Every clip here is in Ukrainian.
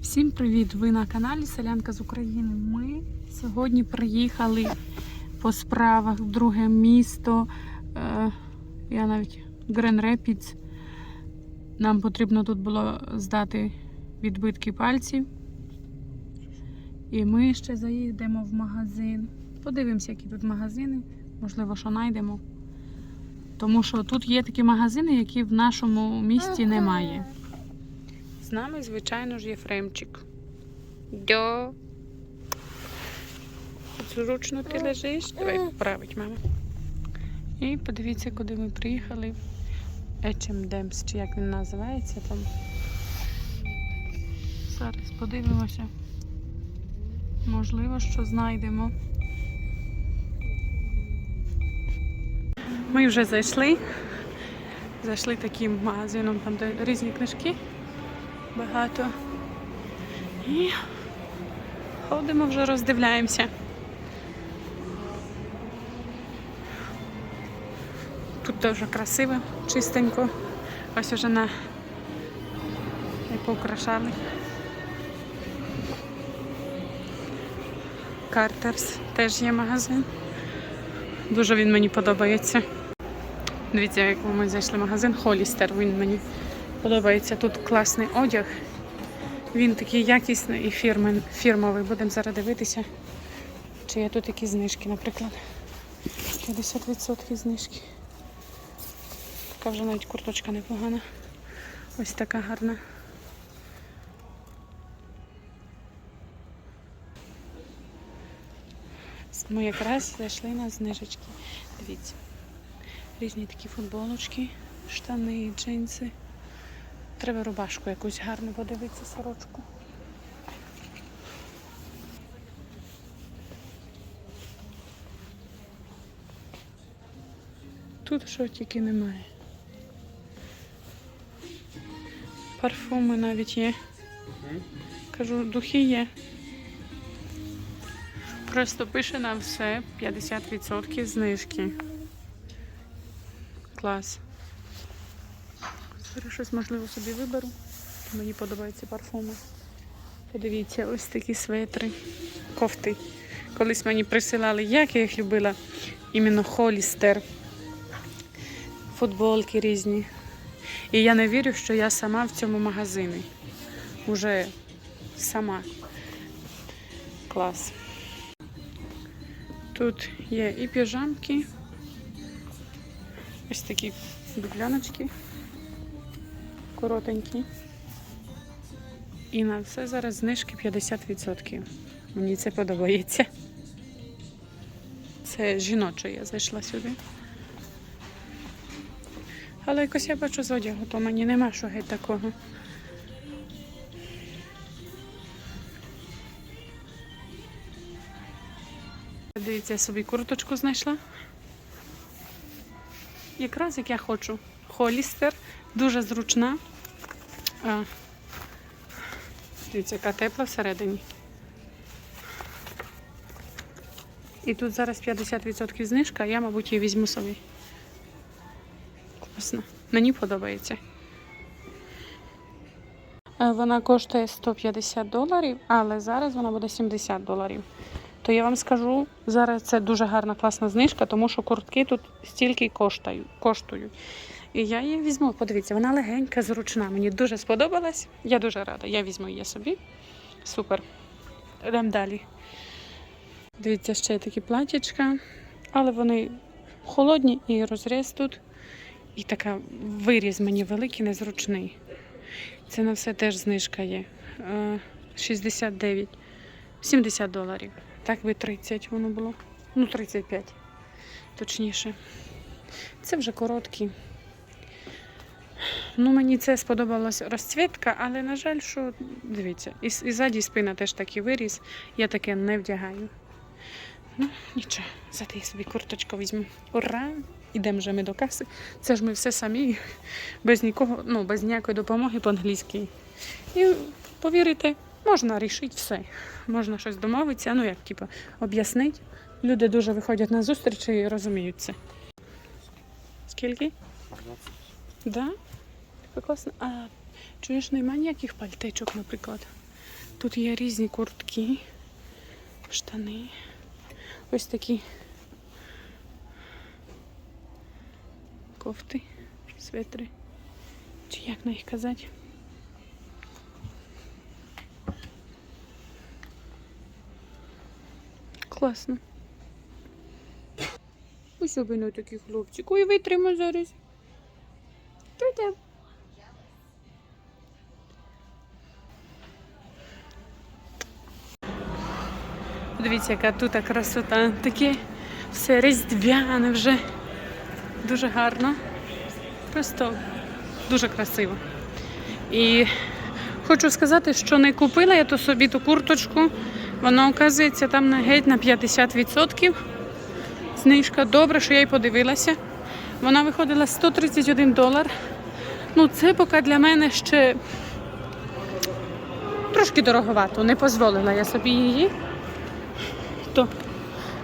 Всім привіт! Ви на каналі Селянка з України. Ми сьогодні приїхали по справах в друге місто. Е, я навіть Грен Репідс. Нам потрібно тут було здати відбитки пальців. І ми ще заїдемо в магазин. Подивимося, які тут магазини. Можливо, що знайдемо. Тому що тут є такі магазини, які в нашому місті немає. З нами, звичайно ж, Єфремчик. Дьо. Зручно ти лежиш. Давай поправить, мама. І подивіться, куди ми приїхали. H&M's, чи як він називається там. Зараз подивимося. Можливо, що знайдемо. Ми вже зайшли. Зайшли таким магазином, там де різні книжки багато. І ходимо вже роздивляємося. Тут дуже красиво, чистенько. Ось уже на і поукрашали. Картерс теж є магазин. Дуже він мені подобається. Дивіться, як ми зайшли в магазин Холістер. Він мені подобається. Тут класний одяг. Він такий якісний і фірмовий. Будемо зараз дивитися, чи є тут якісь знижки, наприклад. 50% знижки. Така вже навіть курточка непогана. Ось така гарна. Ми якраз зайшли на знижечки. Дивіться. Різні такі футболочки, штани, джинси. Треба рубашку якусь гарну подивитися, сорочку. Тут що тільки немає. Парфуми навіть є. Кажу, духи є. Просто пише на все 50% знижки. Клас. Щось можливо собі виберу. Мені подобаються парфуми. Подивіться, ось такі светри, кофти. Колись мені присилали, як я їх любила. Іменно Холістер. Футболки різні. І я не вірю, що я сама в цьому магазині. Уже сама. Клас. Тут є і піжамки. Ось такі дубляночки коротенькі. І на все зараз знижки 50%. Мені це подобається. Це жіноче, я зайшла сюди. Але якось я бачу з одягу, то мені нема що геть такого. Дивіться, я собі курточку знайшла. Якраз як я хочу. Холістер, дуже зручна. Дивіться, яка тепла всередині. І тут зараз 50% знижка, я, мабуть, її візьму собі. Класно. Мені подобається. Е, Вона коштує 150 доларів, але зараз вона буде 70 доларів. То я вам скажу, зараз це дуже гарна класна знижка, тому що куртки тут стільки коштують. І я її візьму. Подивіться, вона легенька, зручна. Мені дуже сподобалась. Я дуже рада. Я візьму її собі. Супер. Йдемо далі. Дивіться, ще є такі платічка, але вони холодні і розріз тут. І така виріз мені великий, незручний. Це на все теж знижка є. Е, 69, 70 доларів. Так би 30 воно було. Ну, 35, точніше. Це вже короткі. Ну, мені це сподобалась розцвітка, але, на жаль, що дивіться, і, і ззаді спина теж такий виріс. Я таке не вдягаю. Ну, нічого, зате я собі курточку візьму. Ура! Ідемо вже ми до каси. Це ж ми все самі, без нікого, ну, без ніякої допомоги по-англійськи. І повірите, можна рішити все. Можна щось домовитися, ну як типу, об'яснити. Люди дуже виходять на зустріч і розуміють це. Скільки? 20. Да? Типу класно. А чуєш, нема ніяких пальтичок, наприклад. Тут є різні куртки, штани. Ось такі кофти, светри. Чи як на їх казати? Класно. Ось обино такий хлопчик. Ой, витримай зараз. Туди. Дивіться, яка тут красота. Таке все різдвяне вже. Дуже гарно. Просто дуже красиво. І хочу сказати, що не купила я то собі ту курточку. Вона, оказується, там на геть на 50%. Знижка добре, що я й подивилася. Вона виходила 131 долар. Ну, це поки для мене ще трошки дороговато. Не дозволила я собі її. То,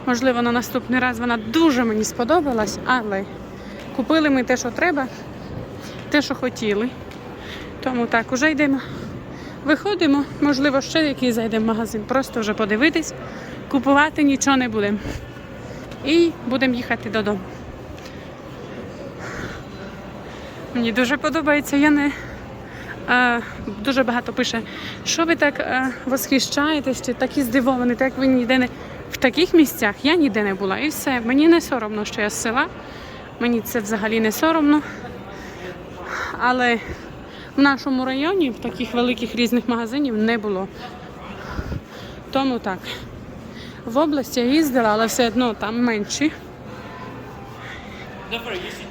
можливо, на наступний раз вона дуже мені сподобалась, але купили ми те, що треба, те, що хотіли. Тому так, уже йдемо. Виходимо, можливо, ще який зайдемо в магазин. Просто вже подивитись, купувати нічого не будемо. І будемо їхати додому. Мені дуже подобається. Я не е, дуже багато пише, що ви так е, восхищаєтесь, чи такі здивовані, так ви ніде не в таких місцях я ніде не була. І все. Мені не соромно, що я з села. Мені це взагалі не соромно. Але в нашому районі в таких великих різних магазинів не було. Тому так. В області я їздила, але все одно там менші.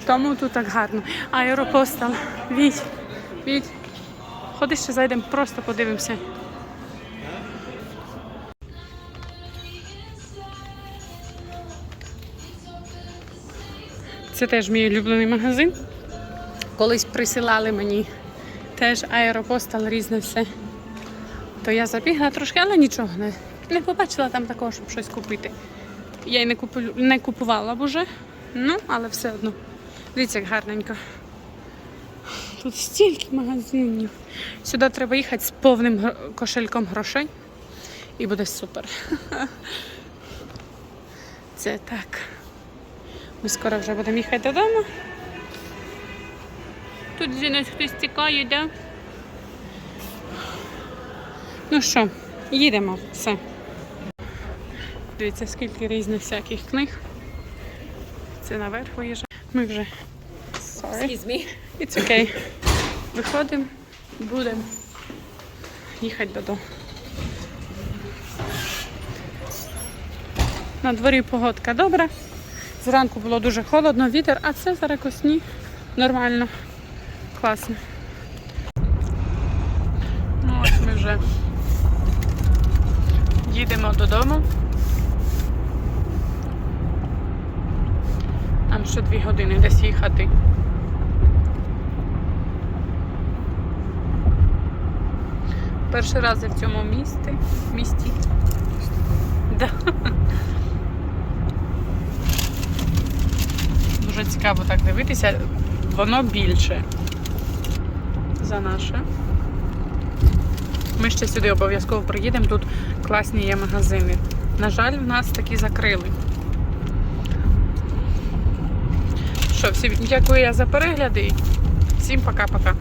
Тому тут так гарно. Аеропостал. Віть, Віть. Ходи ще зайдемо, просто подивимося. Це теж мій улюблений магазин. Колись присилали мені теж аеропостал різне все. То я забігла трошки, але нічого не, не побачила там такого, щоб щось купити. Я й не, купу, не купувала б уже, ну, але все одно. Дивіться, як гарненько. Тут стільки магазинів. Сюди треба їхати з повним кошельком грошей. І буде супер. Це так. Ми скоро вже будемо їхати додому. Тут зі нас хтось тікає, да? Ну що, їдемо, все. Дивіться, скільки різних всяких книг. Це наверх виїжджає. Ми вже. Sorry. Excuse me. It's okay. Виходимо, будемо їхати додому. На дворі погодка добра. Зранку було дуже холодно, вітер, а це зараз якось. Нормально. Класно. Ну ось ми вже їдемо додому. Нам ще дві години десь їхати. Перший раз я в цьому місті. місті. Да. Дуже цікаво так дивитися. Воно більше за наше. Ми ще сюди обов'язково приїдемо. Тут класні є магазини. На жаль, в нас такі закрили. Що, всім дякую я за перегляди. Всім пока-пока.